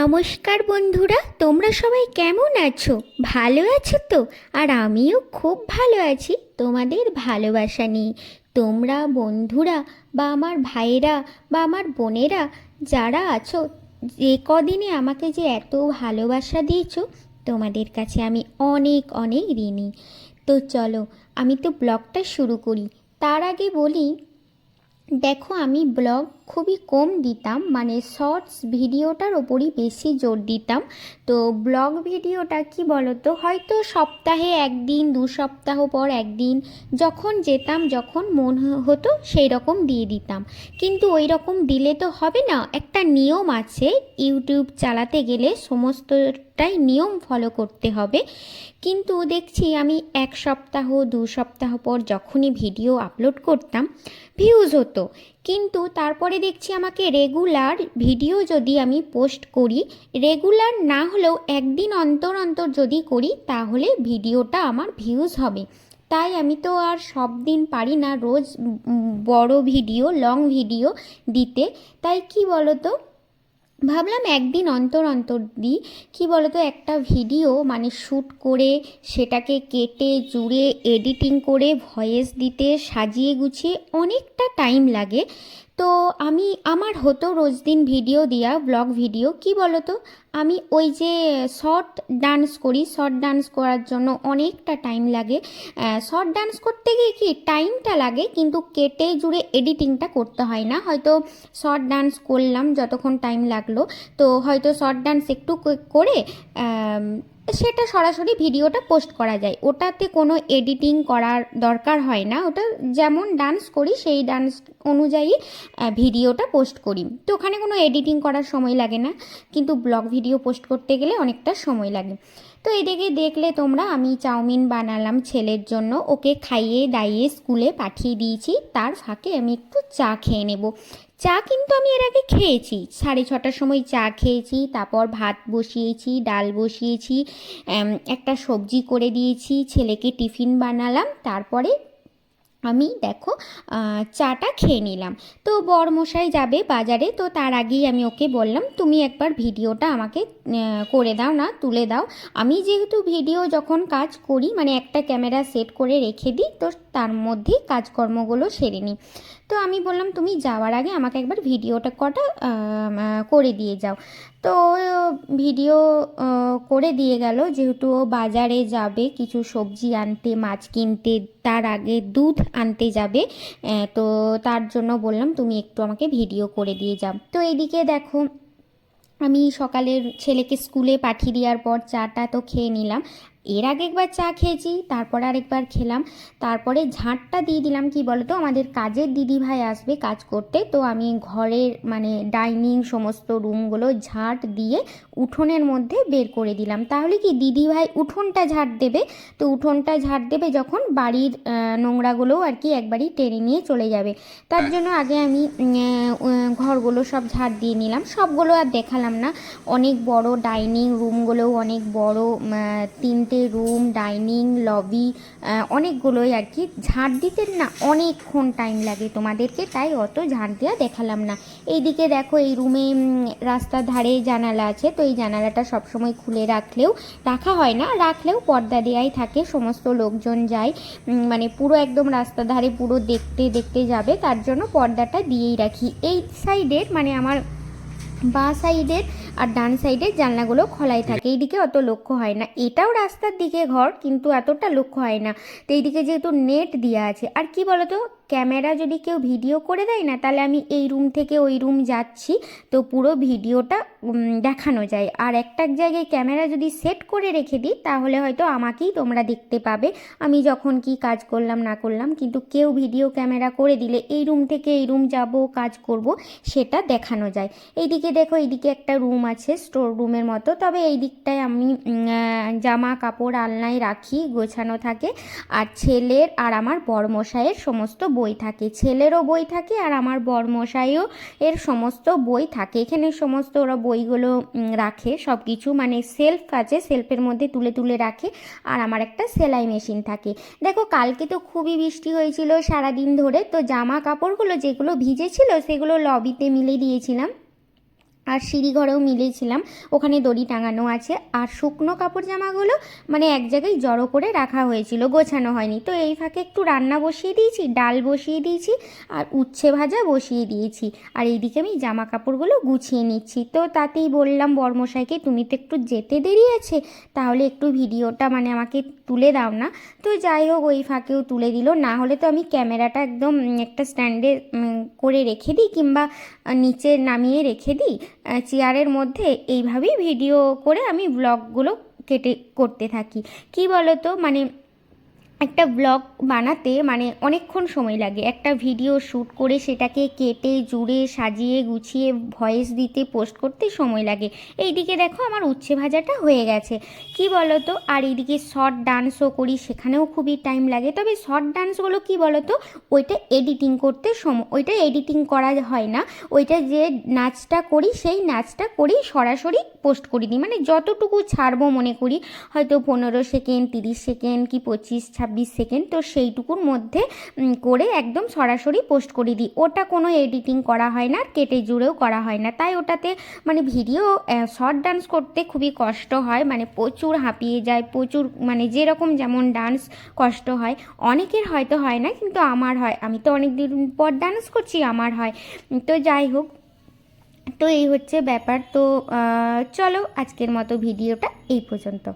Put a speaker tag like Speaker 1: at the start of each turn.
Speaker 1: নমস্কার বন্ধুরা, তোমরা সবাই কেমন আছো? ভালো আছো তো? আর আমিও খুব ভালো আছি, তোমাদের ভালোবাসা নিয়ে। তোমরা বন্ধুরা বা আমার ভাইরা বা আমার বোনেরা যারা আছো, যে কদিনে আমাকে যে এত ভালোবাসা দিয়েছ, তোমাদের কাছে আমি অনেক অনেক ঋণী। তো চলো, আমি তো ব্লগটা শুরু করি। তার আগে বলি, দেখো আমি ব্লগ খুবই কম দিতাম মানে শর্টস ভিডিওটার ওপরই বেশি জোর দিতাম। তো ব্লগ ভিডিওটা কি বলতো, হয়তো সপ্তাহে একদিন, দু সপ্তাহ পর একদিন, যখন যেতাম, যখন মন হতো সেই রকম দিয়ে দিতাম। কিন্তু ওই রকম দিলে তো হবে না, একটা নিয়ম আছে, ইউটিউব চালাতে গেলে সমস্তটাই নিয়ম ফলো করতে হবে। কিন্তু দেখছি আমি এক সপ্তাহ, দু সপ্তাহ পর যখনই ভিডিও আপলোড করতাম, ভিউজ হতো। কিন্তু তারপরে দেখছি আমাকে রেগুলার ভিডিও যদি আমি পোস্ট করি রেগুলার না হলেও একদিন অন্তর অন্তর যদি করি, তাহলে ভিডিওটা আমার ভিউজ হবে। তাই আমি তো আর সব দিন পারি না রোজ বড় ভিডিও লং ভিডিও দিতে। তাই কি বলো তো ভাবলাম একদিন অন্তর অন্তর দিই। কী বলতো, একটা ভিডিও মানে শ্যুট করে, সেটাকে কেটে, জুড়ে এডিটিং করে ভয়েস দিতে, সাজিয়ে গুছিয়ে অনেকটা টাইম লাগে। তো আমি, আমার হতো রোজ দিন ভিডিও দেওয়া ব্লগ ভিডিও। কি বলতো? আমি ওই যে শর্ট ডান্স করি শর্ট ডান্স করার জন্য অনেকটা টাইম লাগে। শর্ট ডান্স করতে গিয়ে কি টাইমটা লাগে, কিন্তু কেটে জুড়ে এডিটিংটা করতে হয় না। হয়তো শর্ট ডান্স করলাম যতক্ষণ টাইম লাগল। তো হয়তো শর্ট ডান্স একটু করে সেটা সরাসরি ভিডিওটা পোস্ট করা যায়। ওটাতে কোনো এডিটিং করার দরকার হয় না। ওটা যেমন ডান্স করি, সেই ডান্স অনুযায়ী ভিডিওটা পোস্ট করি। তো ওখানে কোনো এডিটিং করার সময় লাগে না। কিন্তু ব্লগ ভিডিও পোস্ট করতে গেলে অনেকটা সময় লাগে। তো এদিকে দেখলে তোমরা, আমি চাউমিন বানালাম ছেলের জন্য। ওকে খাইয়ে দাইয়ে স্কুলে পাঠিয়ে দিয়েছি। তার ফাঁকে আমি একটু চা খেয়ে নেব। চা কিন্তু আমি এর আগে খেয়েছি। সাড়ে ছটার সময় চা খেয়েছি, তারপর ভাত বসিয়েছি, ডাল বসিয়েছি একটা সবজি করে দিয়েছি, ছেলেকে টিফিন বানালাম, তারপরে আমি দেখো চাটা খেয়ে নিলাম। তো বরমশাই যাবে বাজারে, তো তার আগেই আমি ওকে বললাম, তুমি একবার ভিডিওটা আমাকে করে দাও না, তুলে দাও। আমি যেহেতু ভিডিও যখন কাজ করি মানে একটা ক্যামেরা সেট করে রেখে দিই, তো তার মধ্যেই কাজকর্মগুলো সেরে নিই। তো আমি বললাম, তুমি যাওয়ার আগে আমাকে একবার ভিডিওটা কটা করে দিয়ে যাও। তো ভিডিও করে দিয়ে গেল। যেহেতু ও বাজারে যাবে, কিছু সবজি আনতে, মাছ কিনতে, তার আগে দুধ আনতে যাবে তো তার জন্য বললাম, তুমি একটু আমাকে ভিডিও করে দিয়ে যাও। তো এদিকে দেখো, আমি সকালের ছেলেকে স্কুলে পাঠিয়ে দেওয়ার পর চাটা তো খেয়ে নিলাম। এর আগে একবার চা খেয়েছি তারপর আরেকবার খেলাম। তারপরে ঝাঁটটা দিয়ে দিলাম কি বলতো? আমাদের কাজের দিদি ভাই আসবে কাজ করতে তো আমি ঘরের মানে ডাইনিং সমস্ত রুমগুলো ঝাঁট দিয়ে উঠোনের মধ্যে বের করে দিলাম। তাহলে কি দিদি ভাই উঠোনটা ঝাঁট দেবে? তো উঠোনটা ঝাঁট দেবে যখন বাড়ির নোংরাগুলোও আর কি একবারই টেনে নিয়ে চলে যাবে। তার জন্য আগে আমি ঘরগুলো সব ঝাড় দিয়ে নিলাম। সবগুলো আর দেখালাম না। অনেক বড় ডাইনিং রুমগুলোও অনেক বড় আহ, তিনটে রুম ডাইনিং লবি অনেকগুলোই আর কি। ঝাড় দিতে না অনেকক্ষণ টাইম লাগে তোমাদেরকে, তাই অত ঝাড় দেওয়া দেখালাম না। এইদিকে দেখো, এই রুমে রাস্তার ধারে জানালা আছে, তো এই জানালাটা সবসময় খুলে রাখলেও রাখা হয় না। রাখলেও পর্দা দেওয়াই থাকে, সমস্ত লোকজন যায়। মানে পুরো একদম রাস্তার ধারে পুরো দেখতে দেখতে যাবে, তার জন্য পর্দাটা দিয়েই রাখি। এই সাইডের মানে আমার বাঁ সাইডের আর ডান সাইডে জানলাগুলো খোলাই থাকে। এইদিকে অত লক্ষ্য হয় না। এটাও রাস্তার দিকে ঘর কিন্তু এতটা লক্ষ্য হয় না। তো এইদিকে যেহেতু নেট দেওয়া আছে আর কি বলতো ক্যামেরা যদি কেউ ভিডিও করে দেয় না তাহলে আমি এই রুম থেকে ওই রুম যাচ্ছি তো পুরো ভিডিওটা দেখানো যায়। আর একটা এক জায়গায় ক্যামেরা যদি সেট করে রেখে দিই তাহলে হয়তো আমাকেই তোমরা দেখতে পাবে আমি যখন কি কাজ করলাম না করলাম কিন্তু কেউ ভিডিও ক্যামেরা করে দিলে এই রুম থেকে এই রুম যাব কাজ করব সেটা দেখানো যায়। এইদিকে দেখো এইদিকে একটা রুম আছে স্টোর রুমের মতো। তবে এই দিকটায় আমি জামা, কাপড়, আলনায় রাখি, গোছানো থাকে। আর ছেলের আর আমার বরমশাইয়ের সমস্ত বই থাকে। ছেলেরও বই থাকে আর আমার বরমশাইও এর সমস্ত বই থাকে। এখানে সমস্ত ওরা বইগুলো রাখে সব কিছু মানে সেলফ আছে সেলফের মধ্যে তুলে তুলে রাখে। আর আমার একটা সেলাই মেশিন থাকে। দেখো, কালকে তো খুবই বৃষ্টি হয়েছিল সারাদিন ধরে। তো জামা কাপড়গুলো যেগুলো ভিজেছিল, সেগুলো লবিতে মিলে দিয়েছিলাম। আর সিঁড়িঘরেও মিলেছিলাম। ওখানে দড়ি টাঙানো আছে। আর শুকনো কাপড় জামাগুলো মানে এক জায়গায় জড়ো করে রাখা হয়েছিল, গোছানো হয়নি। তো এই ফাঁকে একটু রান্না বসিয়ে দিয়েছি, ডাল বসিয়ে দিয়েছি আর উচ্ছে ভাজা বসিয়ে দিয়েছি। আর এইদিকে আমি জামা কাপড়গুলো গুছিয়ে নিচ্ছি। তো তাতেই বললাম বর্মশাইকে, তুমি তো একটু যেতে দেরি আছে, তাহলে একটু ভিডিওটা মানে আমাকে তুলে দাও না। তো যাই হোক, ওই ফাঁকেও তুলে দিল। না হলে তো আমি ক্যামেরাটা একদম একটা স্ট্যান্ডে করে রেখে দিই কিংবা নিচে নামিয়ে রেখে দিই। চেয়ারের মধ্যে এইভাবেই ভিডিও করে আমি ব্লগগুলো কেটে করতে থাকি। কি বলো তো মানে একটা ব্লগ বানাতে মানে অনেকক্ষণ সময় লাগে। একটা ভিডিও শ্যুট করে সেটাকে কেটে, জুড়ে, সাজিয়ে, গুছিয়ে ভয়েস দিতে পোস্ট করতে সময় লাগে। এইদিকে দেখো আমার উচ্ছে ভাজাটা হয়ে গেছে। কি বলো তো আর এইদিকে শর্ট ডান্সও করি, সেখানেও খুবই টাইম লাগে। তবে শর্ট ডান্সগুলো কি বলো তো ওইটা এডিটিং করতে সময় ওইটা এডিটিং করা হয় না। ওইটা যে নাচটা করি, সেই নাচটা করেই সরাসরি পোস্ট করে দিই মানে যতটুকু ছাড়বো মনে করি, হয়তো পনেরো সেকেন্ড তিরিশ সেকেন্ড কি পঁচিশ, ছাব্বিশ সেকেন্ড, তো সেইটুকুর মধ্যে করে একদম সরাসরি পোস্ট করে দিই। ওটা কোনো এডিটিং করা হয় না, আর কেটে জুড়েও করা হয় না। তাই ওটাতে মানে ভিডিও শর্ট ডান্স করতে খুবই কষ্ট হয়। মানে প্রচুর হাঁপিয়ে যায়, প্রচুর মানে যেরকম যেমন ডান্স কষ্ট হয়। অনেকের হয়তো হয় না, কিন্তু আমার হয়। আমি তো অনেক দিন পর ডান্স করছি, আমার হয়। তো যাই হোক, তো এই হচ্ছে ব্যাপার। তো চলো আজকের মতো ভিডিওটা এই পর্যন্ত।